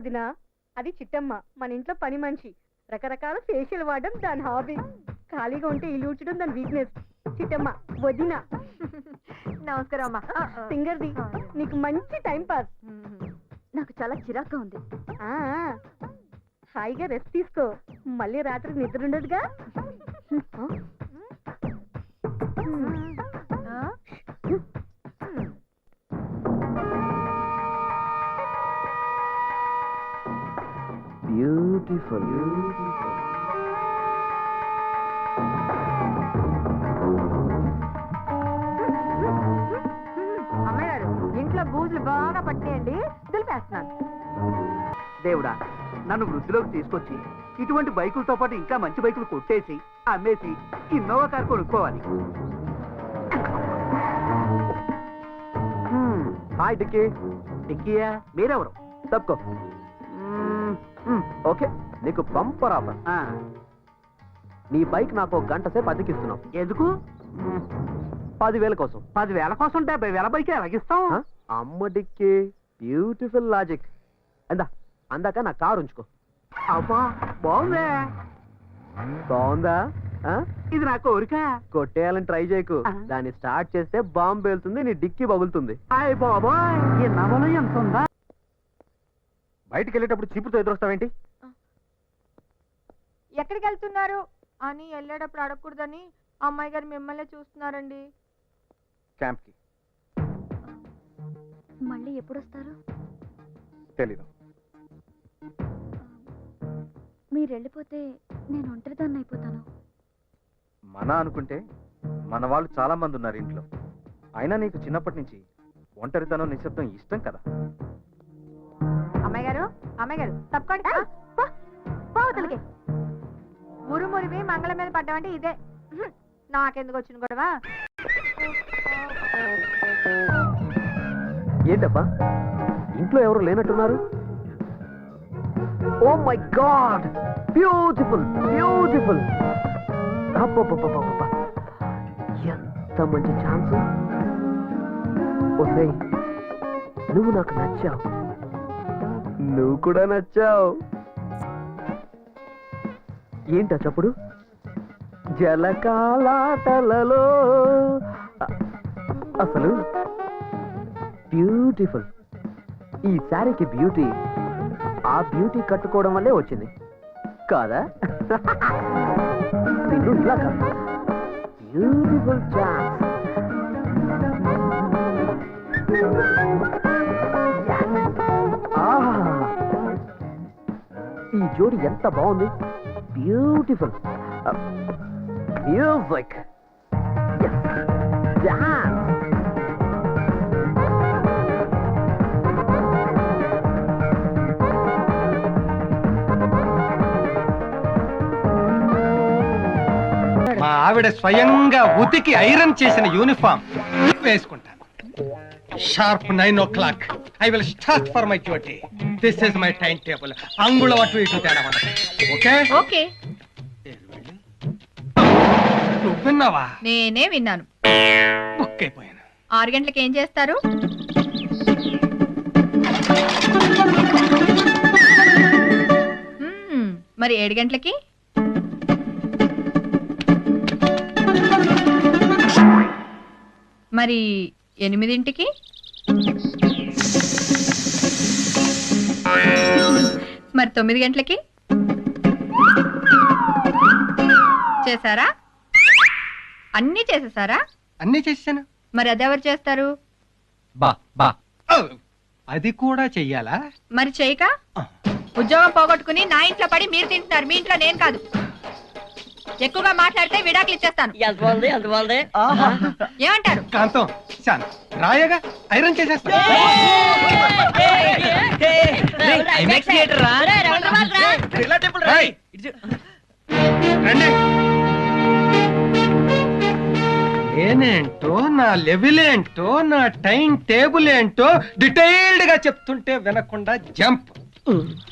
వదిన. అది చిట్టమ్మ మన ఇంట్లో పని మనిషి. రకరకాల ఫేషియల్ వాడడం దాని హాబీ ఖాళీగా ఉంటే ఇల్లు ఊడ్చడం దాని వీక్నెస్ చిట్టమ్మ వదిన. నమస్కారం అమ్మా. సింగర్ది. నీకు మంచి టైం పాస్ నాకు చాలా చిరాగ్గా ఉంది. ఆ, హాయిగా రెస్ట్ తీసుకో. మళ్ళీ రాత్రి నిద్ర ఉండదుగా? ఆ? బ్యూటిఫుల్ అమ్మాయి గారు ఇంట్లో బూజులు బాగా పట్టినాయండి. దులిపేస్తున్నాను. దేవుడా నన్ను వృద్ధిలోకి తీసుకొచ్చి ఇటువంటి బైకులతో పాటు ఇంకా మంచి బైకులు కొట్టేసి అమ్మేసి ఇన్నోవా కార్ కొనుక్కోవాలి. హాయ్ డిక్కీ. డిక్కీయా? మీరెవరు? తప్పుకో. ఓకే. నీకు బంపర్ ఆఫర్. నీ బైక్ నాకు ఒక గంట సేపు అద్దెకిస్తున్నావు ఎందుకు. పదివేల కోసం. పదివేల కోసం డెబ్బై వేల బైక్ ఎలాగిస్తాం ఆ? అమ్మ డిక్కీ బ్యూటిఫుల్ లాజిక్. అందా అందాక నా కారు ఉంచుకో. అబ్బా బాగుందే. బాగుందా? ఇది నా కోరిక. కొట్టేయాలని ట్రై చేయకు. దాన్ని స్టార్ట్ చేస్తే బాంబు వెళ్తుంది నీ డిక్కీ బగులుతుంది. అయ్య బాబాయ్ ఈ నవల ఎంత ఉందా? బయటికి వెళ్ళేటప్పుడు చీపుతో ఎదురొస్తావేంటి? ఎక్కడికి వెళ్తున్నారు? అని వెళ్ళేటప్పుడు అడగకూడదని అమ్మాయి గారు మిమ్మల్ని చూస్తున్నారండి. క్యాంప్కి మళ్ళీ ఎప్పుడు వస్తారు తెలీదు. మీరు వెళ్ళిపోతే నేను ఒంటరిదాన్ని అయిపోతాను. మన అనుకుంటే మన వాళ్ళు చాలా మంది ఉన్నారు ఇంట్లో. అయినా నీకు చిన్నప్పటి నుంచి ఒంటరితనం నిశ్శబ్దం ఇష్టం కదా. అమ్మాయి గారు అమ్మాయి గారు తప్పకోండి. పోతలకి మురు మురివి మంగళం మీద పడ్డామంటే ఇదే. నాకెందుకు వచ్చిన గొడవ? ఏంటబ్బా ఇంట్లో ఎవరు లేనట్టున్నారు? Oh my god beautiful beautiful ఎంత మంచి ఛాన్స్? నువ్వు నాకు నచ్చావు. నువ్వు కూడా నచ్చావు. ఏంటా చప్పుడు? జలకాలాటలలో. అసలు బ్యూటిఫుల్. ఈ శారీకి బ్యూటీ ఆ బ్యూటీ కట్టుకోవడం వల్లే వచ్చింది. కాదా. Beautiful chance. జోడి ఎంత బాగుంది? బ్యూటిఫుల్ మ్యూజిక్ uh, మా ఆవిడ స్వయంగా ఉతికి ఐరన్ చేసిన యూనిఫామ్ వేసుకుంటాను. Sharp nine o'clock I will start for my duty this is my time table అంగుళం అటు ఇటు తేడా ఓకే ఓకే నువ్వు విన్నావా నేనే విన్నాను. బుక్ అయిపోయాను ఆరు గంటలకు ఏం చేస్తారు? మ్మ్, మరి ఏడు గంటలకి? మరి ఎనిమిదింటికి? మరి తొమ్మిది గంటలకి? చేశారా? అన్నీ చేసేసారా? అన్నీ చేశాను మరి అదెవరు చేస్తారు? బా బా. అది కూడా చెయ్యాలా? మరి చేయక? ఉద్యోగం పోగొట్టుకుని నా ఇంట్లో పడి మీరు తింటున్నారు మీ ఇంట్లో నేను కాదు. ఎక్కువగా మాట్లాడితే విడాకులు ఇచ్చేస్తాను. ఏమంటారు? కాంతం శాన్ రాయగా ఐరన్ చేసేస్తా. రేయ్, రండి నేనేంటో నా లెవెల్ ఏంటో నా టైం టేబుల్ ఏంటో డీటెయిల్డ్గా చెప్తుంటే వినకుండా జంప్.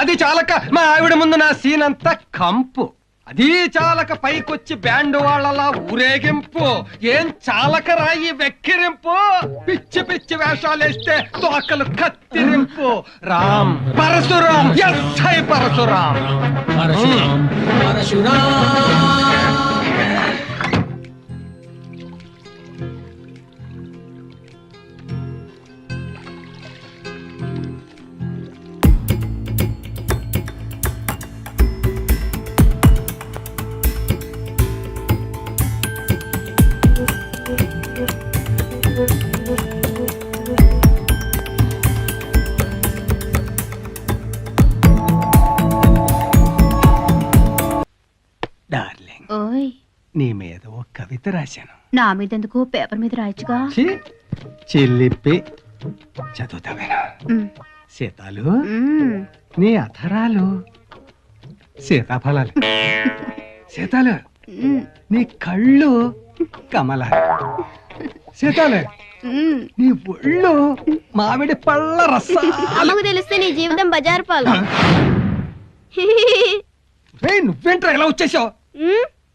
అది చాలక మా ఆవిడ ముందు నా సీన్ అంతా కంపు. అది చాలక పైకొచ్చి బ్యాండ్ వాళ్ళలా ఊరేగింపు ఏం చాలక రాయి వెక్కిరింపు పిచ్చి పిచ్చి వేషాలేస్తే తోకలు కత్తిరింపు. రామ్ పరశురాం ఎస్ఐ పరశురాం డార్లింగ్ ఓయ్. నీ మీద ఓ కవిత రాశాను. నా మీద ఎందుకు పేపర్ మీద రాయొచ్చుగా? ఛీ, చిల్లిపి చదువుతావేనా? మ్, సీతాలు మ్. నీ అధరాలు సీతాఫలాలు. సీతాలు మ్, నీ కళ్ళు కమలాలు. సీతాలు మ్. నీ ఒళ్ళు మామిడి పళ్ళ రసాలు. అమ్మకు తెలిస్తే నీ జీవితం బజారు పాలు. నువ్వేంట్రా వచ్చేసావు?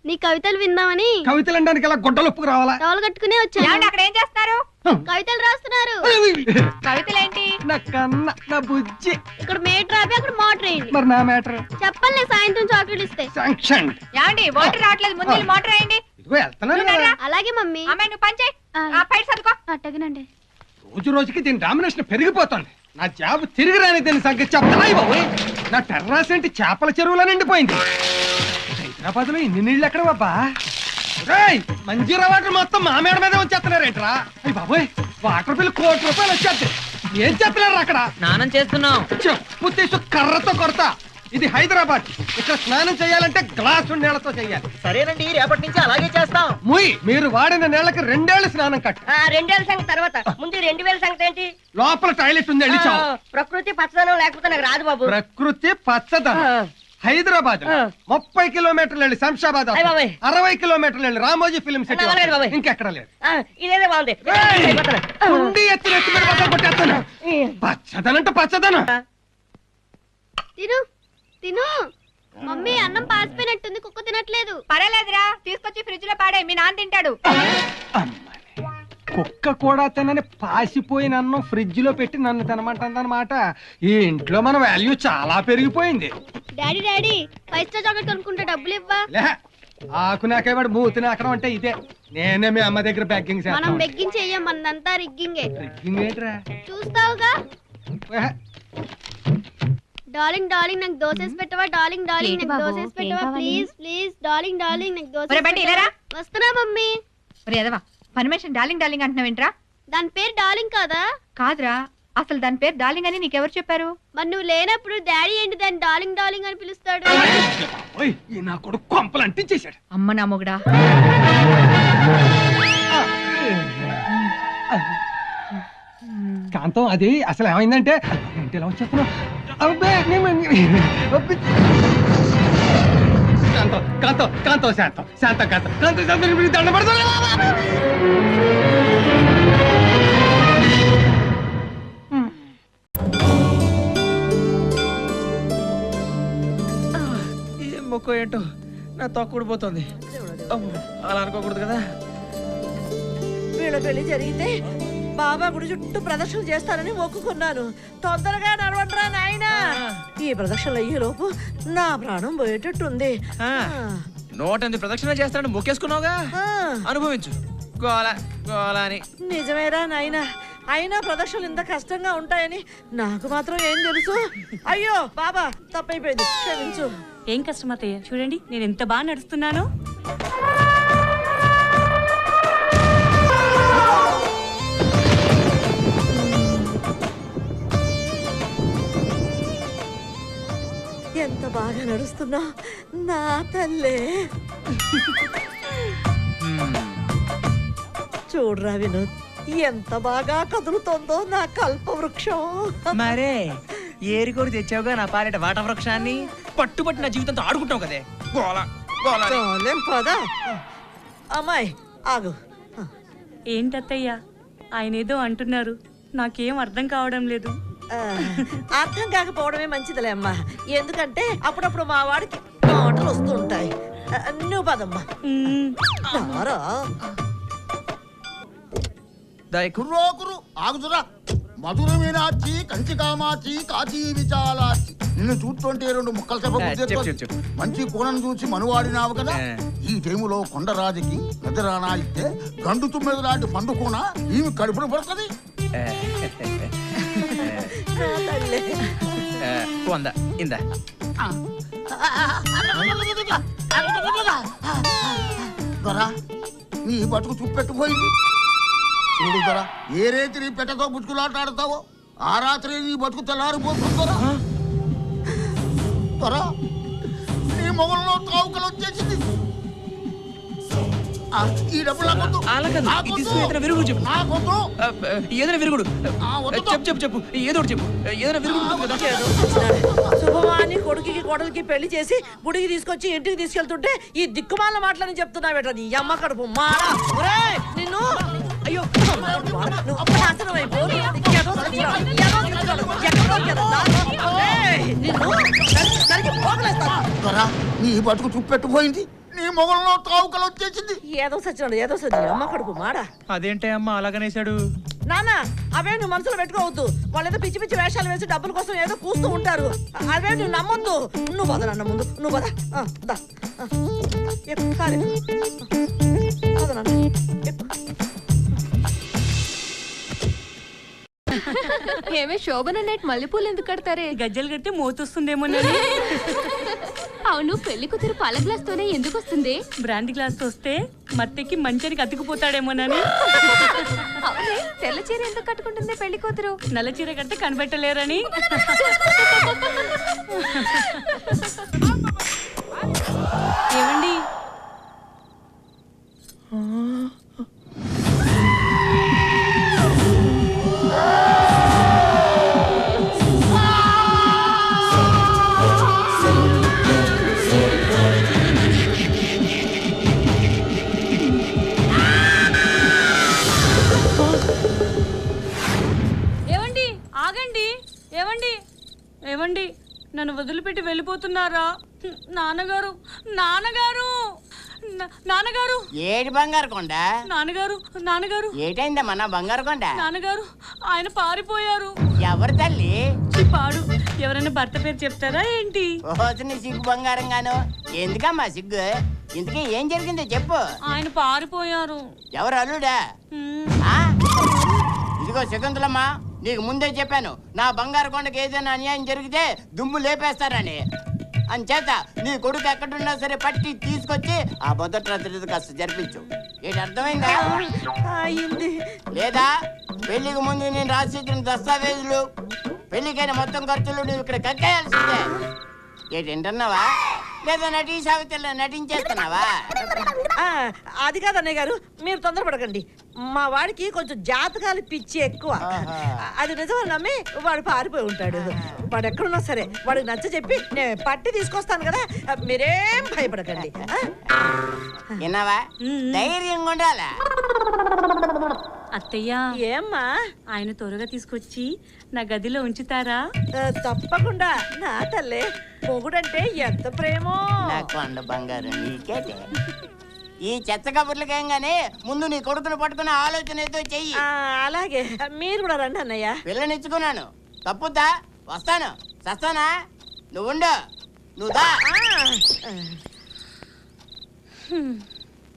నీ కవితలు విందామని. కవితలు అనడానికి ఇలా గుడ్డలొప్పుకు రావాలా? టవల్ కట్టుకునే వచ్చాను. ఏమండి అక్కడ ఏం కవితలు రాస్తున్నారు. కవితలేంటి? నా కన్న నా బుజ్జి. ఇక్కడ మేటర్ ఆపి అక్కడ మోటర్ వేయండి. మరి నా మ్యాటర్? చెప్పండి సాయంత్రం చాక్లెట్ ఇస్తే. శాంక్షన్. ఏమండి వాటర్ రావట్లేదు ముందు వెళ్ళి మోటార్ వేయండి. ఇదిగో వెళ్తున్నాను. అలాగే మమ్మీ. అమ్మాయి నువ్వు ఆ. అట్టగనండి. రోజు రోజుకి దీని డామినేషన్ పెరిగిపోతుంది. నా జాబ్ తిరిగి రాని దీని సంగతి చెప్తాయి బాబోయ్? నా టెర్రాస్ ఏంటి? చేపల చెరువులో నిండిపోయింది. హైదరాబాద్లో ఇన్ని నీళ్ళు ఎక్కడ బాబా మంజీరా వాటర్ మొత్తం మా మేడ మీద వచ్చేస్తున్నారేంట్రా అయ్యి బాబోయ్ వాటర్ బిల్ కోటి రూపాయలు వచ్చేది ఏం చేస్తున్నారు అక్కడ? స్నానం చేస్తున్నాం. చెప్పు తీసు కర్రతో కొడతా. ఇది హైదరాబాద్. ఇక్కడ స్నానం చేయాలంటే గ్లాసు నీళ్ళతో చేయాలి. సరేనండి రేపటి నుంచి అలాగే చేస్తాం. ముయ్ మీరు వాడిన నీళ్ళకి రెండేళ్ళు స్నానం కట్టు. ఆ రెండేళ్ళ సంగతి తర్వాత. ముందు రెండు వేల సంగతి ఏంటి? లోపల టాయిలెట్ ఉంది వెళ్ళి చావు. ఆ, ప్రకృతి పచ్చదనం లేకపోతే నాకు రాదు బాబు. ప్రకృతి పచ్చదనం. హైదరాబాద్ ఆ. ముప్పై కిలోమీటర్లు వెళ్ళి శంషాబాద్ అయ్ బాబోయ్. అరవై కిలోమీటర్లు వెళ్ళి రామోజీ ఫిల్మ్ సిటీ బాబోయ్. ఇంకెక్కడ లేదు. ఆ, ఇదేదో బాగుంది. ఏయ్! అయిపోతాను. ఆ. కుండి ఎత్తి ఎత్తి మీద బద్దలు కొట్టేస్తాను. పచ్చదనం అంటే పచ్చదనం. తిను. తిను. మమ్మీ అన్నం పాసిపోయినట్టుంది కుక్క తినట్లేదు. పర్వాలేదురా తీసుకొచ్చి ఫ్రిడ్జ్లో పాడే మీ నాన్న తింటాడు. కుక్క కూడా తినని పాసిపోయిన అన్నం ఫ్రిడ్జ్లో పెట్టి నన్ను తినమంటుందన్నమాట. ఈ ఇంట్లో మన వాల్యూ చాలా పెరిగిపోయింది. Daddy daddy five star chocolate కొనుక్కుంటే డబ్బులు ఇవ్వా? లే ఆకు నాకేవాడు మూతి నాకడం అంటే ఇదే. నేనే మీ అమ్మ దగ్గర బెగ్గింగ్ మనం చేస్తాను బెగ్గించేయం మనదంతా రిగ్గింగే రిగ్గింగ్ ఏంట్రా? చూస్తావుగా? ఏ, డార్లింగ్ డార్లింగ్ నాకు దోసెస్ పెట్టవా? డార్లింగ్ డార్లింగ్ నాకు? దోసెస్ పెట్టవా? ప్లీజ్ ప్లీజ్ డార్లింగ్ డార్లింగ్ నాకు ఒరే దోసెస్ బంటి, ఇలారా. వస్తున్నా మమ్మీ. ఒరే ఎదవా పర్మిషన్ డార్లింగ్ డార్లింగ్ అంటున్నావేంట్రా దాని పేరు డార్లింగ్ కాదా? కాదురా. అసలు దాని పేరు డార్లింగ్ అని నీకెవరు చెప్పారు? మరి నువ్వు లేనప్పుడు డాడీ ఏంటి దాన్ని డార్లింగ్ డార్లింగ్ అని పిలుస్తాడు? ఓయ్ ఈ నా కొడుకు కొంపలు అంటించేశాడు. అమ్మ నా మొగుడా. కాంతం అది అసలు ఏమైందంటే ఏంటి ఇలా వచ్చేస్తున్నావు? అబ్బే. కాంతం కాంతం కాంతం శాంతం శాంతం కాంతం. కాంతం శాంతం మీకు దండం పెడతాను. ఏం మొక్క ఏంటో? నా పోతుంది అలా అనుకోకూడదు కదా? వీళ్ళ పెళ్ళి జరిగితే బాబా గుడి చుట్టూ ప్రదక్షిణ చేస్తానని మొక్కుకున్నాను. తొందరగా నడవండిరా నాయనా. ఈ ప్రదక్షిణలు అయ్యే లోపు నా ప్రాణం పోయేటట్టుంది. ఆ. నూట ఎనిమిది ప్రదక్షిణ చేస్తానని మొక్కేసుకున్నావుగా? అనుభవించు. గోల గోల అని నిజమేరా నాయనా. అయినా ప్రదక్షిణలు ఇంత కష్టంగా ఉంటాయని నాకు మాత్రం ఏం తెలుసు? అయ్యో బాబా తప్పైపోయింది. క్షమించు. ఏం కష్టం అత్తయ్య? చూడండి నేను ఎంత బాగా నడుస్తున్నానో. బాగా నడుస్తున్నా. నా తల్లే. చూడరా వినోద్ ఎంత బాగా కదులుతోందో నా కల్ప వృక్షం మరే ఏరికోడి తెచ్చావుగా నా పాలిట వాట వృక్షాన్ని పట్టుబట్టి నా జీవితంతో ఆడుకుంటావు కదే. గోల పదా. అమ్మాయి ఆగు. ఏంటత్తయ్య? ఆయన ఏదో అంటున్నారు. నాకేం అర్థం కావడం లేదు. అర్థం కాకపోవడమే మంచిదిలే అమ్మా. ఎందుకంటే అప్పుడప్పుడు మా వాడికి మాటలు వస్తూ ఉంటాయి ఆ, నువ్వు పదమ్మా. కుర్రో కుర్రు ఆగుదురా మధుర మీనాచి కంచి కామాచి కాచి విచాలాచి నిన్ను చూస్తుంటే రెండు ముక్కలు చెప్పు. మంచి కూనను చూసి మనువాడినావు కదా. ఈ టైములో కొండరాజుకి నిద్రానా ఇస్తే గండు తుమ్మెది లాంటి పండు కూన ఈమె కడుపున పడుతుంది. వంద ఇందా దొరా నీ బతుకు చూపెట్టుపోయింది చూడు దొరా ఏ రేతి నీ పెట్టతో బుచ్చుకులాటాడతావో ఆ రాత్రి నీ బతుకు తెల్లారిపోతుంది దొరా దొరా నీ మొగల్లో తావుకలు వచ్చేసింది ఈ డబ్బులు విరుగుడు చెప్పు ఏదైనా విరుగుడు. చెప్పు చెప్పు చెప్పు ఏదో ఒకటి చెప్పు ఏదైనా విరుగుడు. శుభమాని కొడుకుకి కోడలికి పెళ్ళి చేసి గుడికి తీసుకొచ్చి ఇంటికి తీసుకెళ్తుంటే ఈ దిక్కుమాల మాటలని చెప్తున్నావేట నీ అమ్మ కడుపు మారా ఒరేయ్, నిన్ను అయ్యో అమ్మ కడుపు మారా. నువ్వు నాశనం అయిపో. ఎదో సచ్చినావు. ఎదో సచ్చినావు. ఎక్కడో ఎక్కడో. ఒరేయ్, నిన్ను నరికి- నరికి పోగులేస్తాను. దొరా నీ బతుకు చూపెట్టుపోయింది నీ మొగల్లో తావుకలు వచ్చేసింది. ఏదో సచ్చినాడు ఏదో సచ్చి అమ్మ కడుపు మారా. అదేంటే అమ్మ అలాగనేసాడు నాన్న అవే నువ్వు మనసులో పెట్టుకోవద్దు. వాళ్ళు ఏదో పిచ్చి పిచ్చి వేషాలు వేసి డబ్బుల కోసం ఏదో కూస్తూ ఉంటారు. అవే నువ్వు నమ్మొద్దు నువ్వు పద నాన్న ముందు. నువ్వు పద. దా. నాన్న. ఏమే శోభన నైట్ మల్లెపూలు ఎందుకు కడతారే? గజ్జలు కడితే మోతొస్తుందేమోనని అవును పెళ్ళి కూతురు పాల గ్లాస్ తోనే ఎందుకు వస్తుంది? బ్రాండ్ గ్లాస్ వస్తే మత్తెక్కి మంచానికి అతుకుపోతాడేమోనని అవునే తెల్ల చీర ఎందుకు కట్టుకుంటుంది పెళ్ళి కూతురు? నల్ల చీర కడితే కనిపెట్టలేరని. ఏమండి? ఏమండి ఏమండి నన్ను వదిలిపెట్టి వెళ్ళిపోతున్నారా? నాన్నగారు నాన్నగారు! నాన్నగారు! ఏటి బంగారు కొండ? నాన్నగారు నాన్నగారు! ఏటైందమ్మా నా బంగారు కొండ? నాన్నగారు ఆయన పారిపోయారు! ఎవరు తల్లి? పాడు ఎవరైనా భర్త పేరు చెప్తారా ఏంటి? ఓసిన సిగ్గు బంగారం గాను ఎందుకమ్మా సిగ్గు? ఇంతకీ ఏం జరిగిందో చెప్పు. ఆయన పారిపోయారు. ఎవరు అల్లుడా? ఇదిగో శకుంతలమ్మా. నీకు ముందే చెప్పాను. నా బంగారు కొండకి ఏదైనా అన్యాయం జరిగితే దుమ్ము లేపేస్తారని. అంచేత నీ కొడుకు ఎక్కడున్నా సరే పట్టి తీసుకొచ్చి ఆ మొదటి రాత్రి కాస్త జరిపించు. ఏంటి అర్థమైందా? అయింది లేదా పెళ్ళికి ముందు నేను రాసిచ్చిన దస్తావేజులు పెళ్ళికైన మొత్తం ఖర్చులు నువ్వు ఇక్కడ కక్కేయాల్సిందే. ఏంటి వింటున్నావా? లేదా నటీ సావిత్రిలో నటించేస్తున్నావా? ఆ, అది కాదు అన్నయ్య గారు మీరు తొందరపడకండి. మా వాడికి కొంచెం జాతకాలు పిచ్చి ఎక్కువ. అది నిజమని నమ్మి వాడు పారిపోయి ఉంటాడు. వాడు ఎక్కడున్నా సరే వాడికి నచ్చ చెప్పి నేను పట్టి తీసుకొస్తాను కదా మీరేం భయపడకండి? విన్నావా? ధైర్యంగా ఉండాలా? అత్తయ్య. ఏమ్మా? ఆయన త్వరగా తీసుకొచ్చి నా గదిలో ఉంచుతారా? తప్పకుండా. నా తల్లే మొగుడంటే ఎంత ప్రేమో. కొండ బంగారం నీకేటే ఈ చెత్త కబుర్లకేం గానీ ముందు నీ కొడుకును పట్టుకునే ఆలోచన ఏదో చెయ్యి. ఆ, అలాగే. మీరు కూడా రండి అన్నయ్య. పిల్లనిచ్చుకున్నాను. తప్పుద్దా? వస్తాను. చస్తానా నువ్వుండు నువ్వు దా.